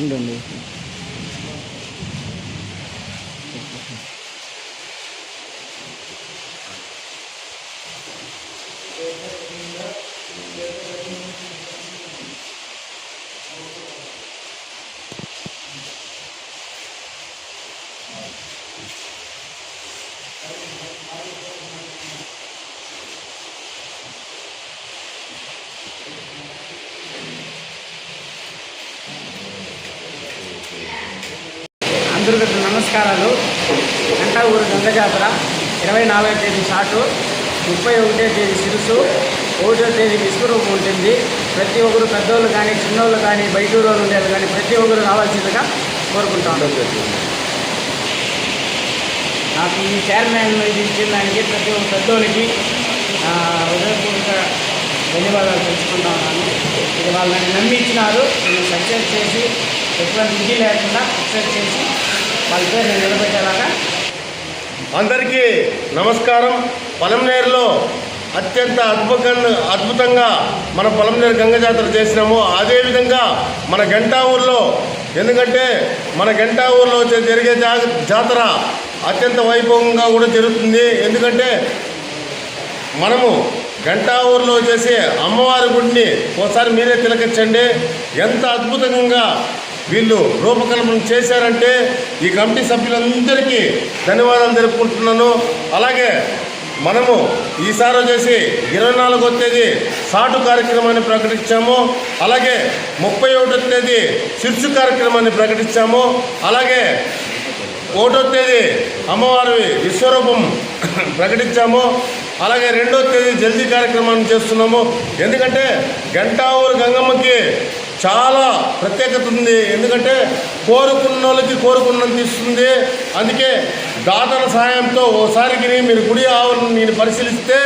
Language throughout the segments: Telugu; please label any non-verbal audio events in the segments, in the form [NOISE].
ఉండండి అందరికీ నమస్కారాలు. గంటా ఊరు గంగ జాతర ఇరవై నాలుగో తేదీ షాటు ముప్పై ఒకటో తేదీ సిరుసు ఒకటో తేదీ విశ్వరూపం ఉంటుంది. ప్రతి ఒక్కరు పెద్దోళ్ళు కానీ చిన్నోళ్ళు కానీ బయట ఊరు ఉండేది కానీ ప్రతి ఒక్కరు రావాల్సిందిగా కోరుకుంటాను నాకు ఈ చైర్మన్ ఇది ఇచ్చిన దానికి ప్రతి ఒక్క పెద్దోళ్ళకి హృదయపూర్వక ధన్యవాదాలు తెలుసుకుంటా ఉన్నాను ఇది వాళ్ళని నన్ను నమ్మి ఇచ్చినారు. నేను సక్సెస్ చేసి ఎటువంటి విధి లేకుండా సక్సెస్ చేసి వాళ్ళ నిలబెట్టేలాగా అందరికీ నమస్కారం. పొలంనేరులో అత్యంత అద్భుతంగా అద్భుతంగా మన పొలంనేరు గంగ జాతర చేసినాము. అదేవిధంగా మన గంటా ఊర్లో ఎందుకంటే మన గంటా ఊర్లో జరిగే జా- జాతర అత్యంత వైభవంగా కూడా జరుగుతుంది. ఎందుకంటే మనము గంటా ఊర్లో చేసే అమ్మవారి గుడిని ఒకసారి మీరే తిలకించండి. ఎంత అద్భుతంగా వీళ్ళు రూపకల్పన చేశారంటే ఈ కమిటీ సభ్యులందరికీ ధన్యవాదాలు తెలుపుకుంటున్నాను. అలాగే మనము ఈసారి వచ్చేసి ఇరవై నాలుగో తేదీ సాటు కార్యక్రమాన్ని ప్రకటించాము. అలాగే ముప్పై ఒకటో తేదీ శిర్సు కార్యక్రమాన్ని ప్రకటించాము. అలాగే ఒకటో తేదీ అమ్మవారి విశ్వరూపం [COUGHS] ప్రకటించాము. అలాగే రెండో తేదీ జల్దీ కార్యక్రమాన్ని చేస్తున్నాము. ఎందుకంటే గంటావూరు గంగమ్మకి చాలా ప్రత్యేకత ఉంది. ఎందుకంటే కోరుకున్న వాళ్ళకి కోరుకున్నంత ఇస్తుంది. అందుకే దాతల సహాయంతో ఓసారికి మీరు గుడి ఆవరణ నేను పరిశీలిస్తే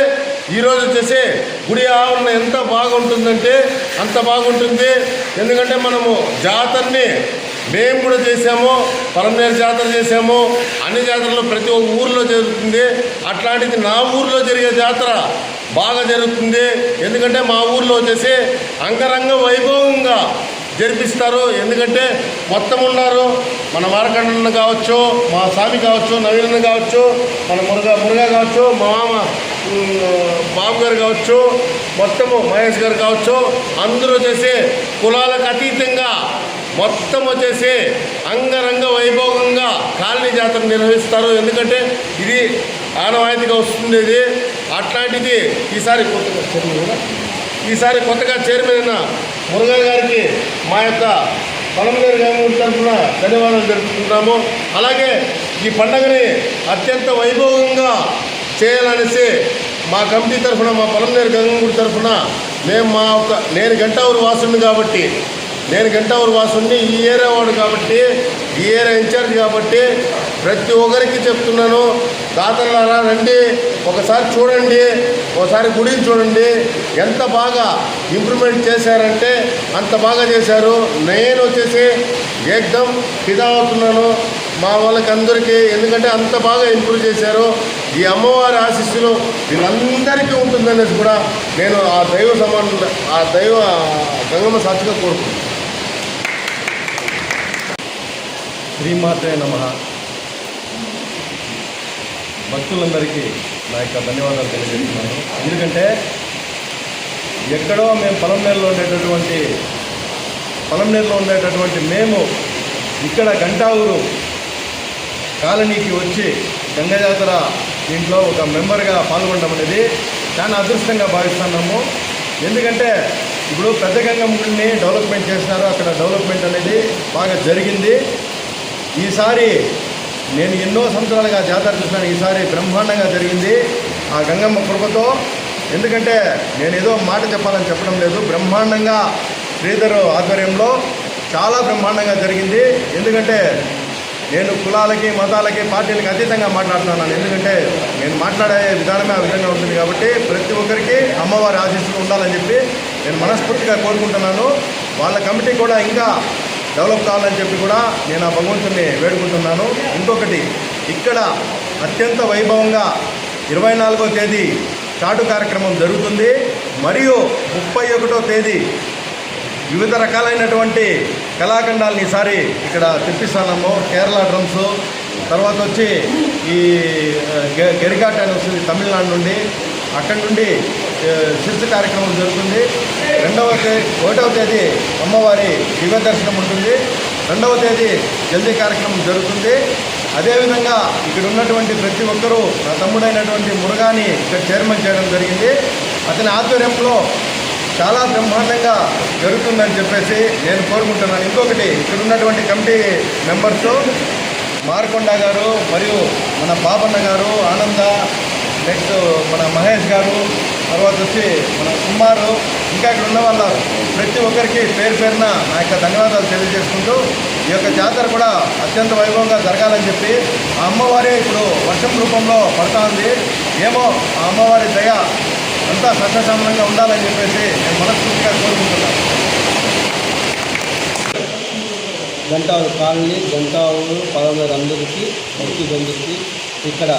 ఈరోజు వచ్చేసి గుడి ఆవరణ ఎంత బాగుంటుందంటే అంత బాగుంటుంది. ఎందుకంటే మనము జాతరని మేము కూడా చేసాము పరమేరు జాతర చేసాము అన్ని జాతరలు ప్రతి ఒక్క ఊర్లో జరుగుతుంది. అట్లాంటిది నా ఊర్లో జరిగే జాతర బాగా జరుగుతుంది. ఎందుకంటే మా ఊర్లో వచ్చేసి అంగరంగ వైభవంగా జరిపిస్తారు. ఎందుకంటే మొత్తం ఉన్నారు. మన మారకండ కావచ్చు మా స్వామి కావచ్చు నవీన కావచ్చు మన మురుగా మురుగా కావచ్చు మా మామ ఉమ్, బాబు గారు కావచ్చు మొత్తము మహేష్ గారు కావచ్చు అందరూ వచ్చేసి కులాలకు అతీతంగా మొత్తం వచ్చేసి అంగరంగ వైభవంగా కాలనీ జాతర నిర్వహిస్తారు. ఎందుకంటే ఇది ఆనవాయితీగా వస్తుంది ఇది. అట్లాంటిది ఈసారి కొత్తగా చైర్మన్ ఈసారి కొత్తగా చైర్మన్ అయిన మురుగా గారికి మా యొక్క పొలంగారు గ్రామం తరఫున ధన్యవాదాలు జరుపుకుంటున్నాము అలాగే ఈ పండగని అత్యంత వైభవంగా చేయాలనేసి మా కమిటీ తరఫున మా పొలంనేరు గంగూడి తరఫున మేము మా ఒక నేను గంటావూరు వాసుని కాబట్టి నేను గంటావూరు వాసుని ఈ ఏరియా వాడు కాబట్టి ఈ ఏరియా ఇన్ఛార్జ్ కాబట్టి ప్రతి ఒక్కరికి చెప్తున్నాను. దాతలారా రండి. ఒకసారి చూడండి. ఒకసారి గుడిని చూడండి. ఎంత బాగా ఇంప్రూవ్మెంట్ చేశారంటే అంత బాగా చేశారు. నేను వచ్చేసి ఏకదం ఫిదా అవుతున్నాను. మా వాళ్ళకి అందరికీ ఎందుకంటే అంత బాగా ఇంప్రూవ్ చేశారు. ఈ అమ్మవారి ఆశీస్సులు వీళ్ళందరికీ ఉంటుందనేసి కూడా నేను ఆ దైవ సమాన ఆ దైవ గంగమ్మ సాక్షిగా కోరుకుంటున్నాను. శ్రీమాతే నమ. భక్తులందరికీ నా యొక్క ధన్యవాదాలు తెలియజేస్తున్నాను. ఎందుకంటే ఎక్కడో మేము పొలంనేరులో ఉండేటటువంటి పొలంనేరులో ఉండేటటువంటి మేము ఇక్కడ గంటావూరు కాలనీకి వచ్చి గంగ జాతర దీంట్లో ఒక మెంబర్గా పాల్గొనడం అనేది చాలా అదృష్టంగా భావిస్తున్నాము. ఎందుకంటే ఇప్పుడు పెద్ద గంగం గుడిని డెవలప్మెంట్ చేసినారు. అక్కడ డెవలప్మెంట్ అనేది బాగా జరిగింది. ఈసారి నేను ఎన్నో సంవత్సరాలుగా జాతర చూసినాను ఈసారి బ్రహ్మాండంగా జరిగింది ఆ గంగమ్మ కృపతో. ఎందుకంటే నేను ఏదో మాట చెప్పాలని చెప్పడం లేదు. బ్రహ్మాండంగా శ్రీధర్ ఆధ్వర్యంలో చాలా బ్రహ్మాండంగా జరిగింది. ఎందుకంటే నేను కులాలకి మతాలకి పార్టీలకి అతీతంగా మాట్లాడుతున్నాను. ఎందుకంటే నేను మాట్లాడే విధానమే ఆ విధంగా ఉంటుంది కాబట్టి ప్రతి ఒక్కరికి అమ్మవారి ఆశీస్సులు ఉండాలని చెప్పి నేను మనస్ఫూర్తిగా కోరుకుంటున్నాను. వాళ్ళ కమిటీ కూడా ఇంకా డెవలప్ కావాలని చెప్పి కూడా నేను ఆ భగవంతుని వేడుకుంటున్నాను. ఇంకొకటి ఇక్కడ అత్యంత వైభవంగా ఇరవై నాలుగో తేదీ చాటు కార్యక్రమం జరుగుతుంది. మరియు ముప్పై ఒకటో తేదీ వివిధ రకాలైనటువంటి కళాఖండాలను ఈసారి ఇక్కడ తెప్పిస్తున్నాము కేరళ డ్రమ్స్ తర్వాత వచ్చి ఈ ఆ, గె- గెరిగాట్ అని వస్తుంది తమిళనాడు నుండి. అక్కడి నుండి ఆ, శిల్ప కార్యక్రమం జరుగుతుంది. రెండవ తేదీ ఒకటవ తేదీ అమ్మవారి దివ్య దర్శనం ఉంటుంది. రెండవ తేదీ జల్దీ కార్యక్రమం జరుగుతుంది. అదేవిధంగా ఇక్కడ ఉన్నటువంటి ప్రతి ఒక్కరూ నా తమ్ముడైనటువంటి మురుగాని ఇక్కడ చైర్మన్ చేయడం జరిగింది. అతని ఆధ్వర్యంలో చాలా బ్రహ్మాండంగా జరుగుతుందని చెప్పేసి నేను కోరుకుంటున్నాను. ఇంకొకటి ఇక్కడ ఉన్నటువంటి కమిటీ మెంబర్స్ మారకొండ గారు మరియు మన బాబన్న గారు ఆనంద నెక్స్ట్ మన మహేష్ గారు తర్వాత వచ్చి మన కుమారు ఇంకా ఇక్కడ ఉన్న వాళ్ళ ప్రతి ఒక్కరికి పేరు పేరున నా యొక్క ధన్యవాదాలు తెలియజేసుకుంటూ ఈ యొక్క జాతర కూడా అత్యంత వైభవంగా జరగాలని చెప్పి ఆ అమ్మవారే ఇప్పుడు వర్షం రూపంలో పడతా ఉంది. ఏమో ఆ అమ్మవారి దయ అంతా సత్యసమనంగా ఉండాలని చెప్పేసి నేను మనస్ఫూర్తిగా కోరుకుంటున్నాను. గంటావు కాలనీ గంటావు పదమూడు అందరికీ భక్తులందరికీ ఇక్కడ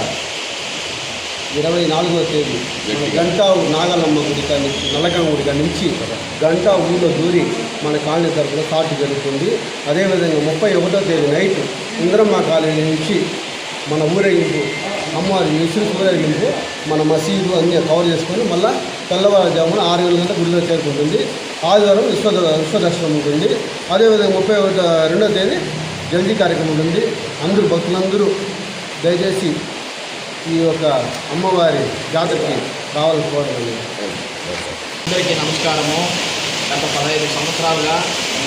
ఇరవై నాలుగవ తేదీ. మన గంటావు నాగలమ్మ గుడి కాడి నుంచి నల్లగమ్మ గుడి కాడి నుంచి గంటా ఊళ్ళో దూరి మన కాలనీ తరపున స్టార్ట్ జరుగుతుంది. అదేవిధంగా ముప్పై ఒకటో తేదీ నైట్ ఇంద్రమ్మ కాలనీ నుంచి మన ఊరేగింపు అమ్మవారి విసురు ఊరేగింపు మన మసీదు అన్నీ కవర్ చేసుకొని మళ్ళీ తెల్లవారుజామున ఆరు గంటల గంటల గుడిలో చేరుకుంటుంది. ఆదివారం విశ్వ విశ్వదర్శనం ఉంటుంది. అదేవిధంగా ముప్పై ఒకటో రెండో తేదీ జల్దీ కార్యక్రమం ఉంటుంది. అందరూ భక్తులందరూ దయచేసి ఈ యొక్క అమ్మవారి జాతరకి రావాలని కోరడం అందరికీ నమస్కారము. గత పదహైదు సంవత్సరాలుగా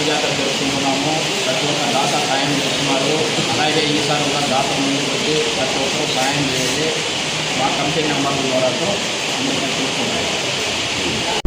జాతర జరుపుకుంటున్నాము. ప్రతి ఒక్క దాత సాయం చేస్తున్నారు. అలాగే ఈసారి ఒక దాత ముందుకు వచ్చి ప్రతి ఒక్కరూ సాయం చేసి మా కంపెనీ నెంబర్ల ద్వారా అందరికీ చూసుకుంటారు